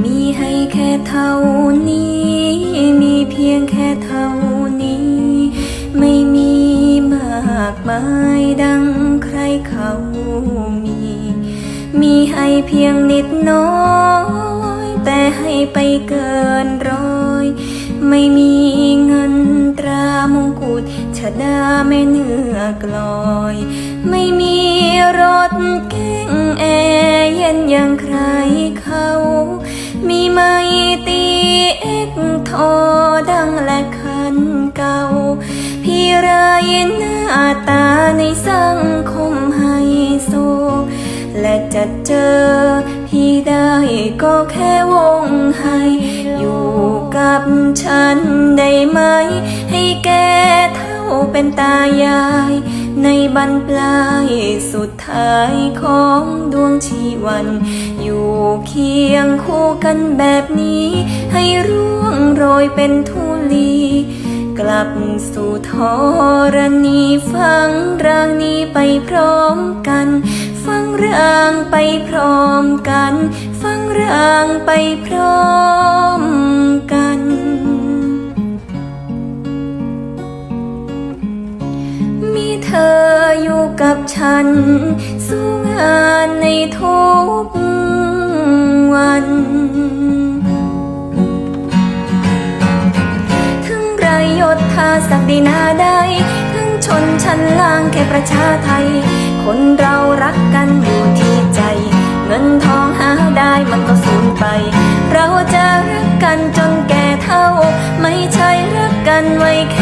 มีให้แค่เท่านี้ มีเพียงแค่เท่านี้ ไม่มีมากมายดังใครเขามี มีให้เพียงนิดน้อย แต่ให้ไปเกินร้อย ไม่มีเงินตรามงกุฎชะดาไม่เนื้อกลอย ไม่มีรถเก่งแอเย็นอย่างใครเขา ยหน้าตาในสังคมไฮโซ และจะเจอพี่ได้ก็แค่วงให้อยู่กับฉันได้ไหม ให้แกเท่าเป็นตายาย ในบรรปลายสุดท้ายของดวงชีวัน อยู่เคียงคู่กันแบบนี้ ให้ร่วงโรยเป็นทุ ลับสู่ธรณีฟังร่างนี้ไปพร้อมกัน ฟังร่างไปพร้อมกัน ฟังร่างไปพร้อมกันมีเธออยู่กับฉัน สู้งานในทุก ทาสักดินาใดถึงชนชั้นล่างแค่ประชาไทย คนเรารักกันอยู่ที่ใจ เงินทองหาได้มันก็สูญไป เราจะรักกันจนแก่เท่า ไม่ใช่รักกันไว้แค่